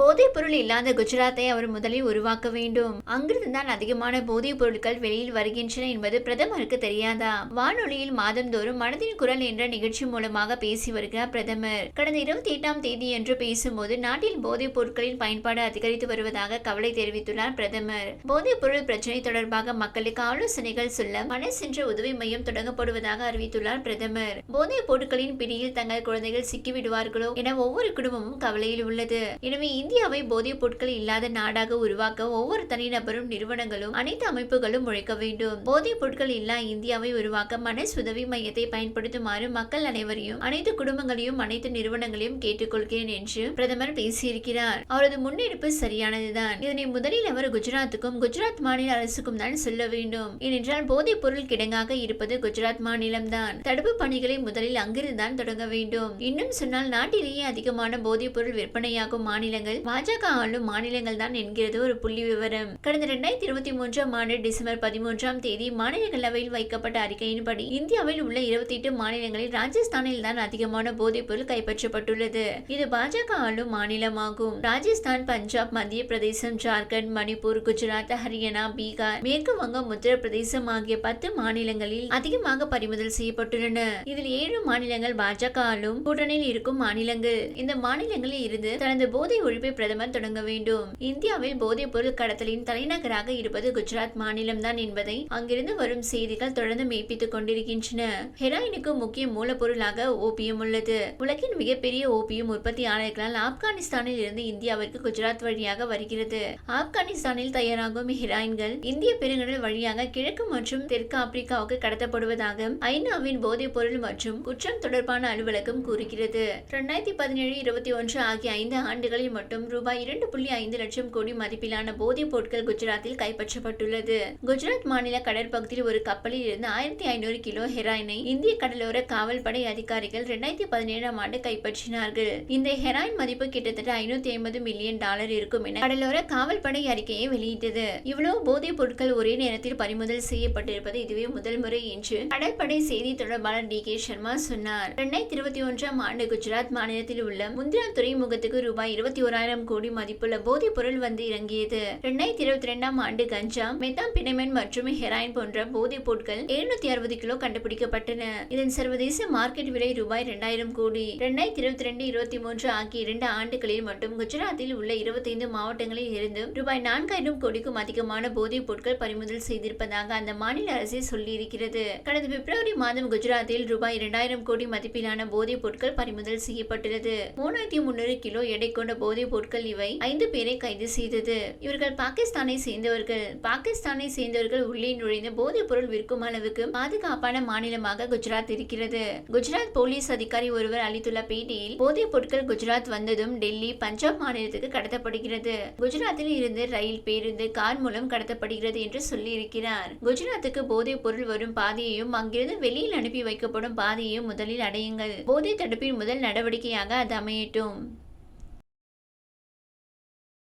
போதைப் பொருள் இல்லாத குஜராத்தை அவர் முதலில் உருவாக்க வேண்டும். அங்கிருந்து தான் அதிகமான போதைப் பொருட்கள் வெளியில் வருகின்றன என்பது பிரதமருக்கு தெரியாதா? வானொலியில் மாதந்தோறும் மனதின் குரல் என்ற நிகழ்ச்சி மூலமாக பேசி வருகிறார் பிரதமர். கடந்த இருபத்தி எட்டாம் தேதி என்று பேசும்போது நாட்டில் போதைப் பொருட்களின் பயன்பாடு அதிகரித்து வருவதாக கவலை தெரிவித்துள்ளார் பிரதமர். போதைப் பொருள் பிரச்சனை தொடர்பாக மக்களுக்கு ஆலோசனைகள் சொல்ல மனசென்ற உதவி மையம் தொடங்கப்படுவதாக அறிவித்துள்ளார் பிரதமர். போதைப் பொருட்களின் பிடியில் தங்கள் குழந்தைகள் சிக்கிவிடுவார்களோ என ஒவ்வொரு குடும்பமும் கவலையில் உள்ளது. எனவே இந்தியாவை போதைப் பொருட்கள் இல்லாத நாடாக உருவாக்க ஒவ்வொரு தனிநபரும் நிறுவனங்களும் அனைத்து அமைப்புகளும் உழைக்க வேண்டும். போதைப் பொருட்கள் இல்லா இந்தியாவை உருவாக்க மனஸ் உதவி மையத்தை பயன்படுத்துமாறு மக்கள் அனைவரையும் அனைத்து குடும்பங்களையும் அனைத்து நிறுவனங்களையும் கேட்டுக்கொள்கிறேன் என்று பிரதமர் பேசியிருக்கிறார். அவரது முன்னெடுப்பு சரியானதுதான். இதனை முதலில் அவர் குஜராத்துக்கும் குஜராத் மாநில அரசுக்கும் தான் சொல்ல வேண்டும். ஏனென்றால் போதைப் பொருள் கிடங்காக இருப்பது குஜராத் மாநிலம்தான். தடுப்பு பணிகளை முதலில் அங்கிருந்து தான் தொடங்க வேண்டும். இன்னும் சொன்னால் நாட்டிலேயே அதிகமான போதைப் பொருள் விற்பனையாகும் மாநிலங்கள் பாஜக ஆளும் மாநிலங்கள் தான் என்கிறது ஒரு புள்ளி விவரம். கடந்த இரண்டாயிரத்தி இருபத்தி மூன்றாம் ஆண்டு டிசம்பர் பதிமூன்றாம் தேதி மாநிலங்களவையில் வைக்கப்பட்ட அறிக்கையின்படி இந்தியாவில் உள்ள இருபத்தி எட்டு மாநிலங்களில் ராஜஸ்தானில் தான் அதிகமான போதைப் பொருள் கைப்பற்றப்பட்டுள்ளது. இது பாஜக ஆளும் மாநிலமாகும். ராஜஸ்தான் பஞ்சாப் மத்திய பிரதேசம் ஜார்க்கண்ட் மணிப்பூர் குஜராத் ஹரியானா பீகார் மேற்கு வங்கம் உத்தரப்பிரதேசம் ஆகிய பத்து மாநிலங்களில் அதிகமாக பறிமுதல் செய்யப்பட்டுள்ளன. இதில் ஏழு மாநிலங்கள் பாஜக ஆளும் கூட்டணியில் இருக்கும் மாநிலங்கள். இந்த மாநிலங்களில் இருந்து தனது போதை ஒழிப்பை பிரதமர் தொடங்க வேண்டும். இந்தியாவில் போதைப் பொருள் கடத்தலின் தலைநகராக இருப்பது குஜராத் மாநிலம்தான் என்பதை அங்கிருந்து வரும் செய்திகள் தொடர்ந்து மெய்ப்பித்துக் கொண்டிருக்கின்றன. ஹெராயினுக்கு முக்கிய மூலப்பொருளாக ஓபியம் உள்ளது. உலகின் மிகப்பெரிய ஓபியம் உற்பத்தியாளர்களால் ஆப்கானிஸ்தானில் இருந்து இந்தியாவிற்கு குஜராத் வழியாக வருகிறது. ஆப்கானிஸ்தானில் தயாராகும் ஹெராயின்கள் இந்திய பெருங்கடல் வழியாக கிழக்கு மற்றும் தெற்கு ஆப்பிரிக்காவுக்கு கடத்தப்படுவதாக ஐநாவின் போதைப் பொருள் மற்றும் குற்றம் தொடர்பான அலுவலகம் கூறுகிறது. இரண்டாயிரத்தி பதினேழு இருபத்தி ஒன்று ஆகிய ஐந்து ஆண்டுகளில் மட்டும் ரூபாய் இரண்டு புள்ளி ஐந்து லட்சம் கோடி மதிப்பிலான போதைப் பொருட்கள் குஜராத்தில் கைப்பற்றப்பட்டுள்ளது. குஜராத் மாநில கடற்பகுதியில் ஒரு கப்பலில் இருந்து ஆயிரத்தி ஐநூறு கிலோ ஹெராயினை இந்திய கடலோர காவல்படை அதிகாரிகள் இரண்டாயிரத்தி பதினேழாம் ஆண்டு கைப்பற்றினார்கள். இந்த ஹெராயின் மதிப்பு கிட்டத்தட்ட ஐநூத்தி ஐம்பது மில்லியன் டாலர் இருக்கும் என கடலோர காவல்படை அறிக்கையை வெளியிட்டது. இவ்வளவு போதைப் பொருட்கள் ஒரே நேரத்தில் பறிமுதல் செய்யப்பட்டிருப்பது இதுவே முதல் முறை என்று கடற்படை செய்தி தொடர்பாளர் டி கே சர்மா சொன்னார். இரண்டாயிரத்தி இருபத்தி ஒன்றாம் ஆண்டு குஜராத் மாநிலத்தில் உள்ள முந்திரா துறைமுகத்துக்கு ரூபாய் இருபத்தி ஒரு ஓராயிரம் கோடி மதிப்புள்ள போதைப் பொருள் வந்து இறங்கியது. இரண்டாயிரத்தி இருபத்தி ரெண்டாம் ஆண்டு கஞ்சா மெத்தாம்பினமென் மற்றும் ஹெராயின் போன்ற போதைப் பொருட்கள் எழுநூத்தி அறுபது கிலோ கண்டுபிடிக்கப்பட்டன. இதன் சர்வதேச மார்க்கெட் விலை ரூபாய் இரண்டாயிரம் கோடி. இரண்டாயிரத்தி இருபத்தி ரெண்டு இருபத்தி மூன்று ஆகிய இரண்டு ஆண்டுகளில் மட்டும் குஜராத்தில் உள்ள இருபத்தைந்து மாவட்டங்களில் இருந்து ரூபாய் நான்காயிரம் கோடிக்கும் அதிகமான போதைப் பொருட்கள் பறிமுதல் செய்திருப்பதாக அந்த மாநில அரசே சொல்லியிருக்கிறது. கடந்த பிப்ரவரி மாதம் குஜராத்தில் ரூபாய் இரண்டாயிரம் கோடி மதிப்பிலான போதைப் பொருட்கள் பறிமுதல் செய்யப்பட்டுள்ளது. மூணாயிரத்தி முன்னூறு கிலோ எடை கொண்ட போதைப் பொருட்கள் இவை. ஐந்து பேரை கைது செய்தது. இவர்கள் பாகிஸ்தானை சேர்ந்தவர்கள். பாகிஸ்தானை சேர்ந்தவர்கள் உள்ளே நுழைந்து போதைப் பொருள் விற்கும் அளவுக்கு பாதுகாப்பான மாநிலமாக குஜராத் இருக்கிறது. குஜராத் போலீஸ் அதிகாரி ஒருவர் அளித்துள்ள பேட்டியில் போதைப் பொருட்கள் குஜராத் வந்ததும் டெல்லி பஞ்சாப் மாநிலத்துக்கு கடத்தப்படுகிறது. குஜராத்தில் இருந்து ரயில் பேருந்து கார் மூலம் கடத்தப்படுகிறது என்று சொல்லியிருக்கிறார். குஜராத்துக்கு போதைப் பொருள் வரும் பாதையையும் அங்கிருந்து வெளியில் அனுப்பி வைக்கப்படும் பாதையையும் முதலில் அடையுங்கள். போதை தடுப்பின் முதல் நடவடிக்கையாக அது அமையட்டும்.